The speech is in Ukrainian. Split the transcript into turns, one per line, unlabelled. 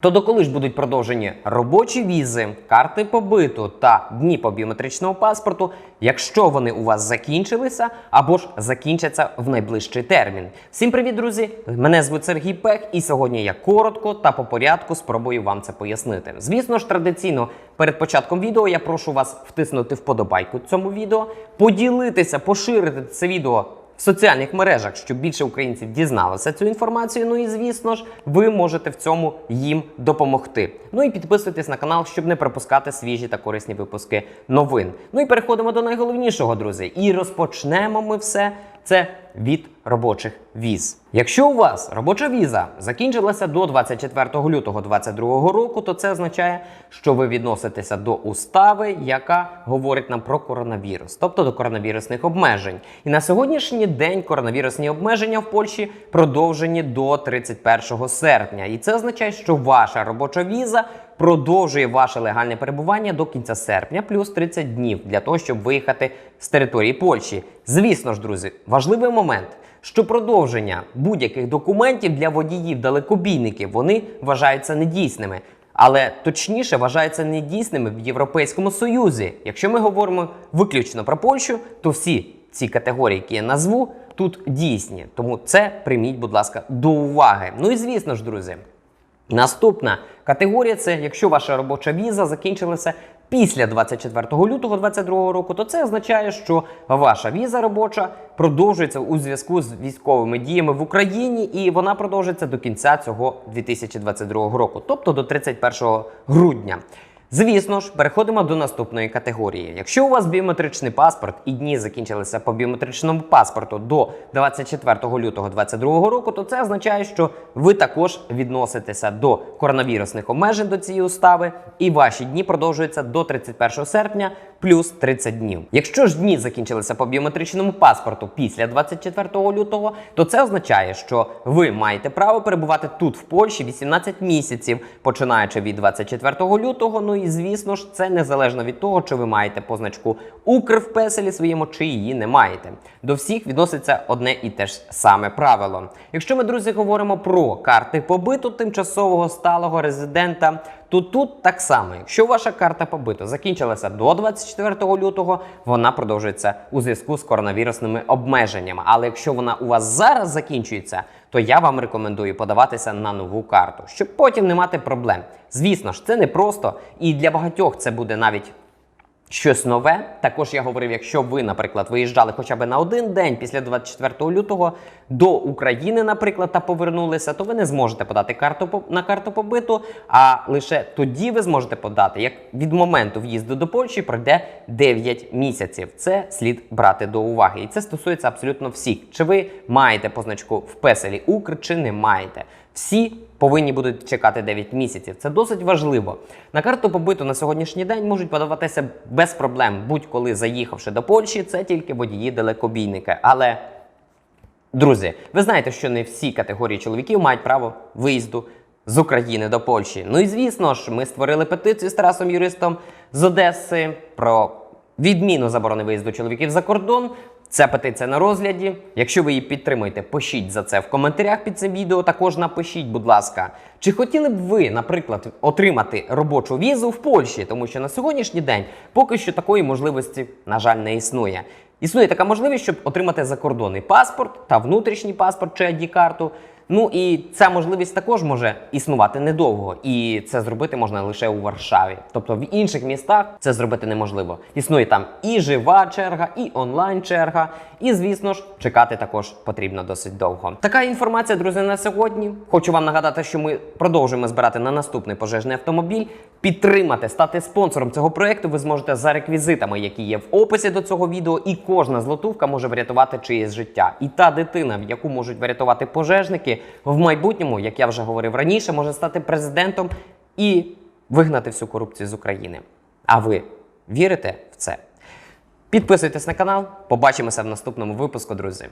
То доколи ж будуть продовжені робочі візи, карти побиту та дні по біометричному паспорту, якщо вони у вас закінчилися або ж закінчаться в найближчий термін. Всім привіт, друзі! Мене звуть Сергій Пех, і сьогодні я коротко та по порядку спробую вам це пояснити. Звісно ж, традиційно перед початком відео я прошу вас втиснути вподобайку цьому відео, поділитися, поширити це відео в соціальних мережах, щоб більше українців дізналися цю інформацію. Ну і звісно ж, ви можете в цьому їм допомогти. Ну і підписуйтесь на канал, щоб не пропускати свіжі та корисні випуски новин. Ну і переходимо до найголовнішого, друзі. І розпочнемо ми все це від робочих віз. Якщо у вас робоча віза закінчилася до 24 лютого 2022 року, то це означає, що ви відноситеся до устави, яка говорить нам про коронавірус, тобто до коронавірусних обмежень. І на сьогоднішній день коронавірусні обмеження в Польщі продовжені до 31 серпня. І це означає, що ваша робоча віза продовжує ваше легальне перебування до кінця серпня, плюс 30 днів для того, щоб виїхати з території Польщі. Звісно ж, друзі, важливий момент. Що продовження будь-яких документів для водіїв далекобійників вони вважаються недійсними, але точніше вважаються недійсними в Європейському Союзі. Якщо ми говоримо виключно про Польщу, то всі ці категорії, які я назву, тут дійсні. Тому це прийміть, будь ласка, до уваги. Ну і звісно ж, друзі, Наступна категорія це якщо ваша робоча віза закінчилася після 24 лютого 2022 року, то це означає, що ваша віза робоча продовжується у зв'язку з військовими діями в Україні, і вона продовжиться до кінця цього 2022 року, тобто до 31 грудня. Звісно ж, переходимо до наступної категорії. Якщо у вас біометричний паспорт і дні закінчилися по біометричному паспорту до 24 лютого 2022 року, то це означає, що ви також відноситеся до коронавірусних обмежень до цієї устави, і ваші дні продовжуються до 31 серпня плюс 30 днів. Якщо ж дні закінчилися по біометричному паспорту після 24 лютого, то це означає, що ви маєте право перебувати тут в Польщі 18 місяців, починаючи від 24 лютого. Ну і звісно ж, це незалежно від того, чи ви маєте позначку Укр в песелі своєму, чи її не маєте. До всіх відноситься одне і те ж саме правило. Якщо ми, друзі, говоримо про карти побиту тимчасового сталого резидента, то тут так само, якщо ваша карта побиту закінчилася до 24 лютого, вона продовжується у зв'язку з коронавірусними обмеженнями. Але якщо вона у вас зараз закінчується, то я вам рекомендую подаватися на нову карту, щоб потім не мати проблем. Звісно ж, це не просто, і для багатьох це буде навіть. Щось нове. Також я говорив, якщо ви, наприклад, виїжджали хоча б на один день після 24 лютого до України, наприклад, та повернулися, то ви не зможете подати карту на карту побиту. А лише тоді ви зможете подати, як від моменту в'їзду до Польщі пройде 9 місяців. Це слід брати до уваги. І це стосується абсолютно всіх. Чи ви маєте позначку в песелі Укр, чи не маєте. Всі повинні будуть чекати 9 місяців. Це досить важливо. На карту побиту на сьогоднішній день можуть подаватися без проблем, будь-коли заїхавши до Польщі, це тільки водії далекобійники. Але, друзі, ви знаєте, що не всі категорії чоловіків мають право виїзду з України до Польщі. Ну і звісно ж, ми створили петицію з Тарасом Юристом з Одеси про відміну заборони виїзду чоловіків за кордон. Ця петиція на розгляді. Якщо ви її підтримуєте, пишіть за це в коментарях під цим відео. Також напишіть, будь ласка, чи хотіли б ви, наприклад, отримати робочу візу в Польщі, тому що на сьогоднішній день поки що такої можливості, на жаль, не існує. Існує така можливість, щоб отримати закордонний паспорт та внутрішній паспорт чи ID-карту. Ну і ця можливість також може існувати недовго, і це зробити можна лише у Варшаві. Тобто в інших містах це зробити неможливо. Існує там і жива черга, і онлайн черга, і звісно ж, чекати також потрібно досить довго. Така інформація, друзі, на сьогодні. Хочу вам нагадати, що ми продовжуємо збирати на наступний пожежний автомобіль. Підтримати, стати спонсором цього проекту ви зможете за реквізитами, які є в описі до цього відео, і кожна злотувка може врятувати чиєсь життя. І та дитина, в яку можуть врятувати пожежники, в майбутньому, як я вже говорив раніше, може стати президентом і вигнати всю корупцію з України. А ви вірите в це? Підписуйтесь на канал, побачимося в наступному випуску, друзі.